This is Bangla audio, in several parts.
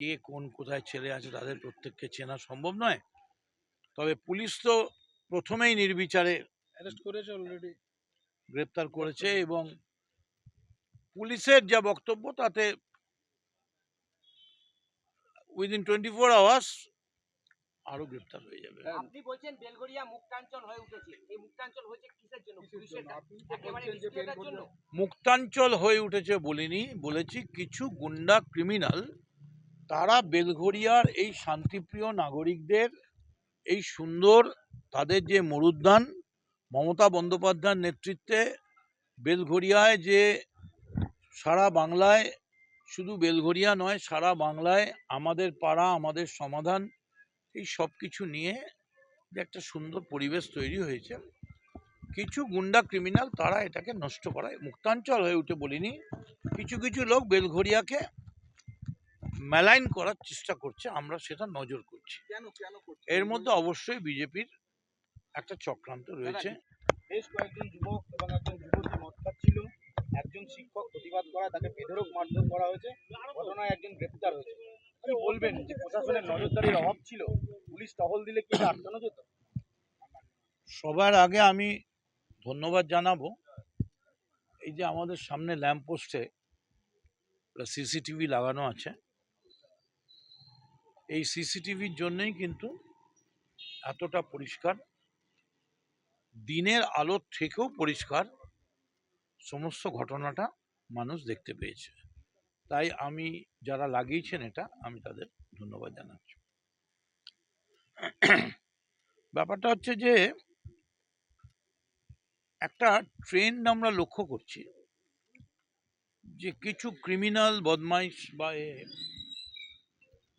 কে কোন কোথায় ছেলে আছে তাদের প্রত্যেককে চেনা সম্ভব নয়। তবে পুলিশ তো প্রথমেই নির্বিচারে অ্যারেস্ট করেছে অলরেডি গ্রেপ্তার করেছে এবং পুলিশের যা বক্তব্য তাতে উইদিন টোয়েন্টি ফোর আওয়ার্স আরও গ্রেপ্তার হয়ে যাবে। আপনি বলছেন বেলগড়িয়া মুক্তাঞ্চল হয়ে উঠেছে। এই মুক্তাঞ্চল হয়েছে কিসের জন্য? পুলিশের একেবারে মুক্তাঞ্চল হয়ে উঠেছে বলিনি বলেছি কিছু গুন্ডা ক্রিমিনাল তারা বেলঘরিয়ার এই শান্তিপ্রিয় নাগরিকদের, এই সুন্দর তাদের যে মরুদ্যান, মমতা বন্দ্যোপাধ্যায়ের নেতৃত্বে বেলঘরিয়ায় যে সারা বাংলায়, শুধু বেলঘরিয়া নয়, সারা বাংলায় আমাদের পাড়া, আমাদের সমাধান, এই সব কিছু নিয়ে যে একটা সুন্দর পরিবেশ তৈরি হয়েছে। কিছু গুন্ডা ক্রিমিনাল তারা এটাকে নষ্ট করায়, মুক্তাঞ্চল হয়ে উঠে বলিনি। কিছু কিছু লোক বেলঘরিয়াকে মেলাইন করার চেষ্টা করছে আমরা সেটা নজর করছি। কেন কেন এর মধ্যে অবশ্যই বিজেপির একটা চক্রান্ত রয়েছে। বেশ কয়েকজন যুবক এবং একজন যুবতী মদ খাচ্ছিল একজন শিক্ষক প্রতিবাদ করা তাকে বেধরক মারধর করা হয়েছে। ঘটনায় একজন গ্রেপ্তার হয়েছে। কি বলবেন যে প্রশাসনের নজরদারির অভাব ছিল? পুলিশ টহল দিলে কি আটকানো যেত? সবার আগে আমি ধন্যবাদ জানাব। এই যে আমাদের সামনে ল্যাম্প পোস্টে সিসিটিভি লাগানো আছে। এই সিসিটিভির জন্যই কিন্তু এতটা পরিষ্কার। দিনের আলোর থেকেও পরিষ্কার সমস্ত ঘটনাটা মানুষ দেখতে পেয়েছে। তাই আমি যারা লাগিয়েছেন এটা, আমি তাদের ধন্যবাদ জানাচ্ছি। ব্যাপারটা হচ্ছে যে, একটা ট্রেন্ড আমরা লক্ষ্য করছি যে কিছু ক্রিমিনাল, বদমাইশ বা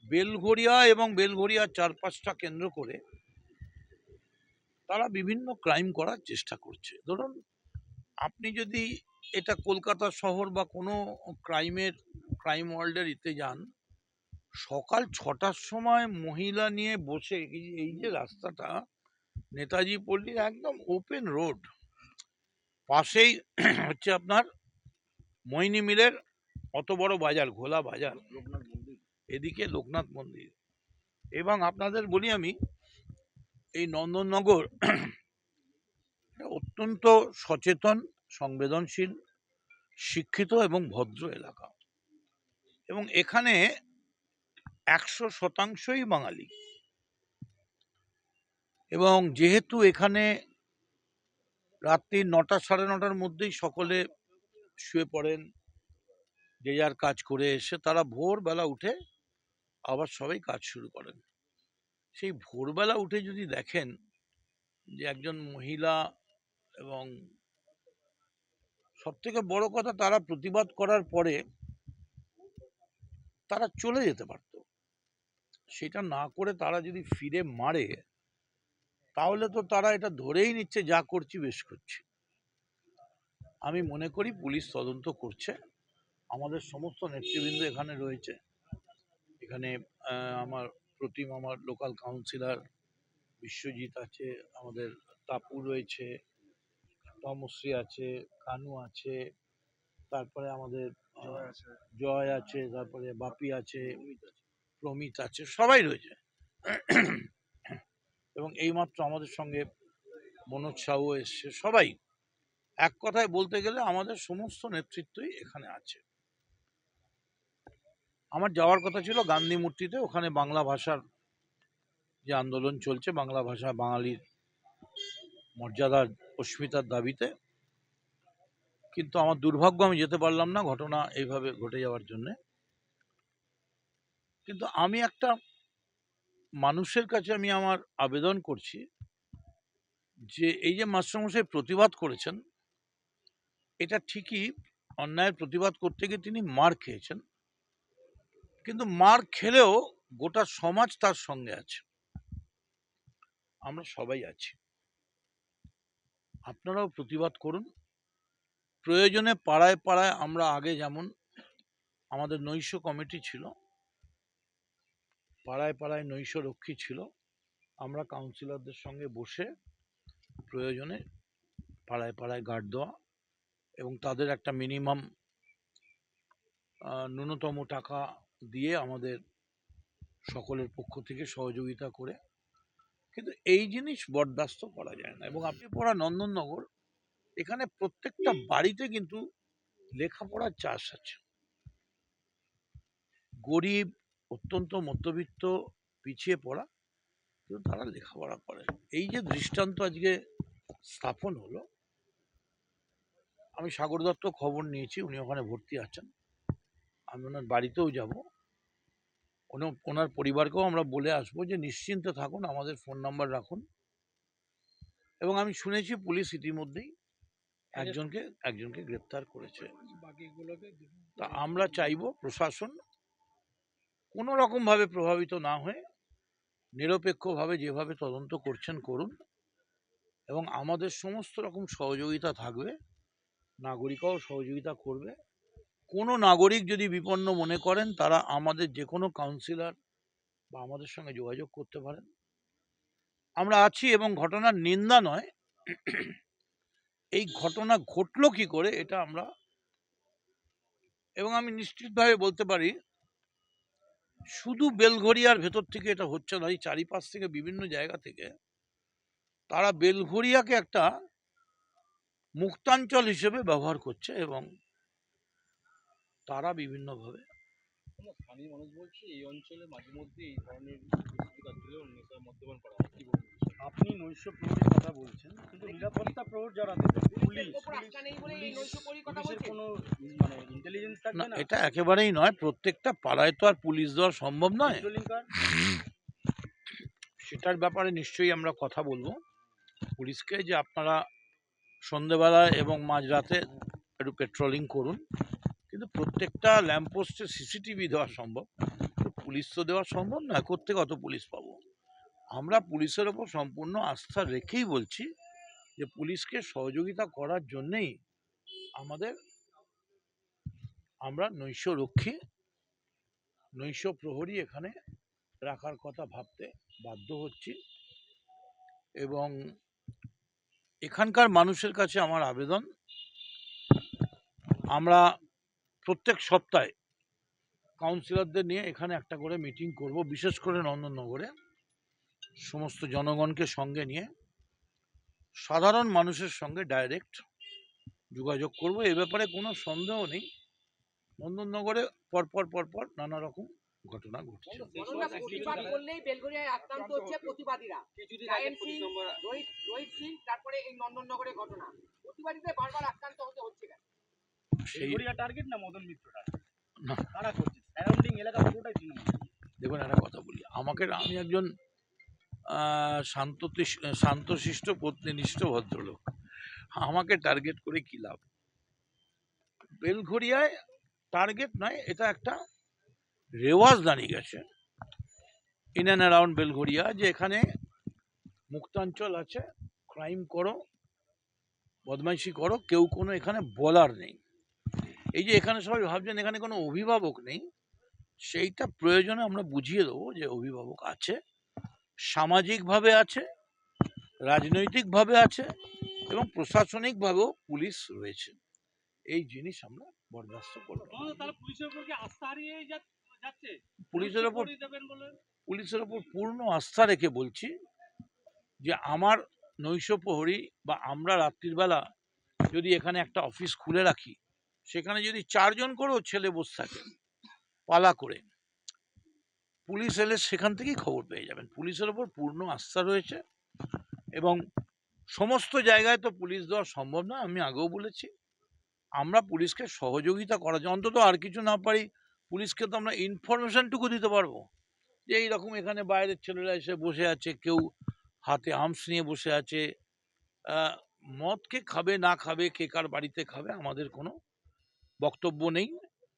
বেলঘরিয়া এবং বেলঘরিয়ার চারপাশটা কেন্দ্র করে তারা বিভিন্ন ক্রাইম করার চেষ্টা করছে। ধরুন, আপনি যদি এটা কলকাতা শহর বা কোনো ক্রাইমের, ক্রাইম ওয়ার্ল্ডের ইতে যান, সকাল ছটার সময় মহিলা নিয়ে বসে, এই- যে রাস্তাটা, নেতাজি পল্লীর একদম ওপেন রোড, পাশেই হচ্ছে আপনার মৈনী মিলের অত বড় বাজার, ঘোলা বাজার এদিকে লোকনাথ মন্দির। এবং আপনাদের বলি আমি, এই নন্দননগর অত্যন্ত সচেতন, সংবেদনশীল, শিক্ষিত এবং ভদ্র এলাকা। এবং এখানে একশো শতাংশই বাঙালি। এবং যেহেতু এখানে রাত্রি নটা সাড়ে নটার মধ্যেই সকলে শুয়ে পড়েন, যে যার কাজ করে এসে তারা ভোরবেলা উঠে আবার সবাই কাজ শুরু করেন। সেই ভোরবেলা উঠে যদি দেখেন যে একজন মহিলা এবং সব থেকে বড় কথা তারা প্রতিবাদ করার পরে তারা চলে যেতে পারত। সেটা না করে তারা যদি ফিরে মারে, তাহলে তো তারা এটা ধরেই নিচ্ছে, যা করছি বেশ করছি। আমি মনে করি পুলিশ তদন্ত করছে। আমাদের সমস্ত নেতৃবৃন্দ এখানে রয়েছে। এখানে আমার প্রতিম আমার লোকাল কাউন্সিলর বিশ্বজিৎ আছে আমাদের তাপু রয়েছে তমশ্রী আছে কানু আছে তারপরে আমাদের জয় আছে। তারপরে বাপি আছে। প্রমিত আছে সবাই রয়েছে। এবং এইমাত্র আমাদের সঙ্গে মনোজ সাহু এসছে সবাই। এক কথায় বলতে গেলে আমাদের সমস্ত নেতৃত্বই এখানে আছে। আমার যাওয়ার কথা ছিল গান্ধী মূর্তিতে, ওখানে বাংলা ভাষার যে আন্দোলন চলছে, বাংলা ভাষা বাঙালির মর্যাদার অস্মিতার দাবিতে। কিন্তু আমার দুর্ভাগ্য, আমি যেতে পারলাম না ঘটনা এইভাবে ঘটে যাওয়ার জন্যে। কিন্তু আমি একটা মানুষের কাছে আমি আমার আবেদন করছি যে এই যে মাস্টারমশাই প্রতিবাদ করেছেন, এটা ঠিকই অন্যায়ের প্রতিবাদ করতে গিয়ে তিনি মার খেয়েছেন। কিন্তু মার খেলেও গোটা সমাজ তার সঙ্গে আছে। আমরা সবাই আছি। আপনারাও প্রতিবাদ করুন। প্রয়োজনে পাড়ায় পাড়ায় আমরা আগে যেমন আমাদের নৈশ কমিটি ছিল, পাড়ায় পাড়ায় নৈশ রক্ষী ছিল, আমরা কাউন্সিলরদের সঙ্গে বসে প্রয়োজনে পাড়ায় পাড়ায় গার্ড দেওয়া এবং তাদের একটা মিনিমাম ন্যূনতম টাকা দিয়ে আমাদের সকলের পক্ষ থেকে সহযোগিতা করে। কিন্তু এই জিনিস বরদাস্ত করা যায় না। এবং আপনি পড়া নন্দননগর, এখানে প্রত্যেকটা বাড়িতে কিন্তু লেখাপড়ার চাষ আছে। গরিব, অত্যন্ত মধ্যবিত্ত, পিছিয়ে পড়া, কিন্তু তারা লেখাপড়া করে। এই যে দৃষ্টান্ত আজকে স্থাপন হলো, আমি সাগর দত্ত খবর নিয়েছি, উনি ওখানে ভর্তি আছেন। আমি ওনার বাড়িতেও যাব। ওনার পরিবারকেও আমরা বলে আসব যে নিশ্চিন্তে থাকুন আমাদের ফোন নাম্বার রাখুন। এবং আমি শুনেছি পুলিশ ইতিমধ্যেই একজনকে একজনকে গ্রেপ্তার করেছে। বাকিগুলোকে তা আমরা চাইব প্রশাসন কোনো রকমভাবে প্রভাবিত না হয়ে নিরপেক্ষভাবে যেভাবে তদন্ত করছেন করুন এবং আমাদের সমস্ত রকম সহযোগিতা থাকবে নাগরিকরাও সহযোগিতা করবে। কোনো নাগরিক যদি বিপন্ন মনে করেন, তারা আমাদের যে কোনো কাউন্সিলর বা আমাদের সঙ্গে যোগাযোগ করতে পারেন। আমরা আছি এবং ঘটনার নিন্দা নয়। এই ঘটনা ঘটলো কি করে, এটা আমরা এবং আমি নিশ্চিতভাবে বলতে পারি, শুধু বেলঘরিয়ার ভেতর থেকে এটা হচ্ছে না, এই চারিপাশ থেকে বিভিন্ন জায়গা থেকে তারা বেলঘরিয়াকে একটা মুক্তাঞ্চল হিসেবে ব্যবহার করছে এবং তারা বিভিন্নভাবে। স্থানীয় মানুষ বলছে এই অঞ্চলে মাঝে মধ্যে এই ধরনের মদ্যপান করা হয়। কি বলবেন? আপনি নৈশ প্রহরীর কথা বলছেন কিন্তু নিরাপত্তা প্রহর যারা পুলিশ পুলিশের কোনো মানে ইন্টেলিজেন্স না থাকবে না। এটা একেবারেই নয় প্রত্যেকটা পাড়ায় তো আর পুলিশ দেওয়া সম্ভব নয়। সেটার ব্যাপারে নিশ্চয়ই আমরা কথা বলব। পুলিশকে যে আপনারা সন্ধেবেলায় এবং মাঝরাতে একটু পেট্রোলিং করুন। কিন্তু প্রত্যেকটা ল্যাম্পপোস্টে সিসিটিভি দেওয়া সম্ভব। পুলিশ তো দেওয়া সম্ভব নয় কোথেকে অত পুলিশ পাবো? আমরা পুলিশের ওপর সম্পূর্ণ আস্থা রেখেই বলছি যে পুলিশকে সহযোগিতা করার জন্যেই আমাদের, আমরা নৈশ রক্ষী নৈশ প্রহরী এখানে রাখার কথা ভাবতে বাধ্য হচ্ছি। এবং এখানকার মানুষের কাছে আমার আবেদন, আমরা প্রত্যেক সপ্তাহে কাউন্সিলরদের নিয়ে এখানে একটা করে মিটিং করব বিশেষ করে নন্দননগরে সমস্ত জনগণকে সঙ্গে নিয়ে সাধারণ মানুষের সঙ্গে ডাইরেক্ট যোগাযোগ করব। এ ব্যাপারে কোনো সন্দেহ নেই। নন্দননগরে পরপর পরপর নানা রকম ঘটনা ঘটছে। বলুন না, প্রতিবাদ করলেই বেলগড়িয়ায় আক্রান্ত হচ্ছে প্রতিবাদীরা জায়েন্ট সিং রোহিত রোহিত সিং তারপরে এই নন্দননগরের ঘটনা। প্রতিবাদীদের বারবার আক্রান্ত হতে হচ্ছে কেন? সেই টার্গেট না মদন মিত্র না। কারা করছে? সারাউন্ডিং এলাকা পুরোটাই তৃণমূল দেখুন একটা কথা বলি। আমাকে আমি একজন শান্ততিস- শান্তশিষ্ট পত্নীনিষ্ঠ ভদ্রলোক। আমাকে টার্গেট করে কি লাভ? বেলঘরিয়ায় টার্গেট নয় এটা একটা রেওয়াজ দাঁড়িয়ে গেছে। ইন অ্যান্ড অ্যারাউন্ড বেলঘরিয়া যে এখানে মুক্তাঞ্চল আছে ক্রাইম করো বদমাইশি করো কেউ কোনো এখানে বলার নেই। এই যে এখানে সবাই ভাবছেন এখানে কোনো অভিভাবক নেই সেইটা প্রয়োজনে আমরা বুঝিয়ে দেবো যে অভিভাবক আছে সামাজিকভাবে আছে রাজনৈতিকভাবে আছে এবং প্রশাসনিকভাবেও পুলিশ রয়েছে। এই জিনিস আমরা বরদাস্ত করব। পুলিশের ওপর পুলিশের ওপর পূর্ণ আস্থা রেখে বলছি যে আমার নৈশ প্রহরী বা আমরা রাত্রির বেলা যদি এখানে একটা অফিস খুলে রাখি সেখানে যদি চারজন করেও ছেলে বসে থাকে পালা করে পুলিশ এলে সেখান থেকেই খবর পেয়ে যাবেন। পুলিশের ওপর পূর্ণ আস্থা রয়েছে এবং সমস্ত জায়গায় তো পুলিশ দেওয়া সম্ভব না আমি আগেও বলেছি। আমরা পুলিশকে সহযোগিতা করা যায়। অন্তত আর কিছু না পারি পুলিশকে তো আমরা ইনফরমেশনটুকু দিতে পারব যে এইরকম এখানে বাইরের ছেলেরা এসে বসে আছে কেউ হাতে আর্মস নিয়ে বসে আছে। আহ, মদ কে খাবে না খাবে কে কার বাড়িতে খাবে আমাদের কোনো বক্তব্য নেই,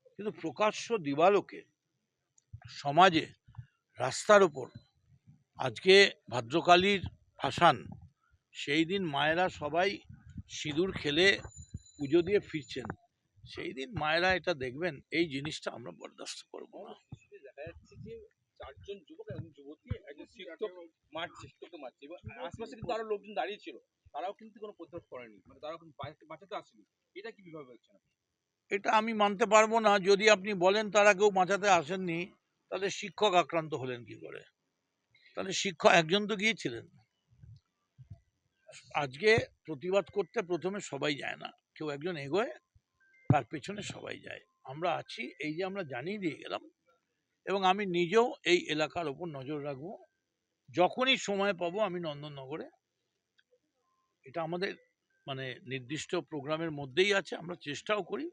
কিন্তু প্রকাশ্য দিবালোকে সমাজে রাস্তার ওপর আজকে ভাদ্রকালীর ভাসান, সেই দিন মায়েরা সবাই সিঁদুর খেলে পুজো দিয়ে ফিরছেন। সেই দিন মায়েরা এটা দেখবেন, এই জিনিসটা আমরা বরদাস্ত করব না। চারজন যুবক যুবতী মারছে কিন্তু আরও লোকজন তারাও কিন্তু কোনো প্রতিরোধ করেনি মানে তারাও কিন্তু বাঁচাতে- আসেনি। এটা কি হচ্ছে না এটা আমি মানতে পারব না। যদি আপনি বলেন তারা কেউ বাঁচাতে আসেননি, তাহলে শিক্ষক আক্রান্ত হলেন কি করে? তাহলে শিক্ষক একজন তো গিয়েছিলেন আজকে প্রতিবাদ করতে প্রথমে সবাই যায় না। কেউ একজন এগোয়, তার পেছনে সবাই যায়। আমরা আছি, এই যে আমরা জানিয়ে দিয়ে গেলাম। এবং আমি নিজেও এই এলাকার ওপর নজর রাখব। যখনই সময় পাবো আমি নন্দননগরে। এটা আমাদের মানে নির্দিষ্ট প্রোগ্রামের মধ্যেই আছে, আমরা চেষ্টাও করি।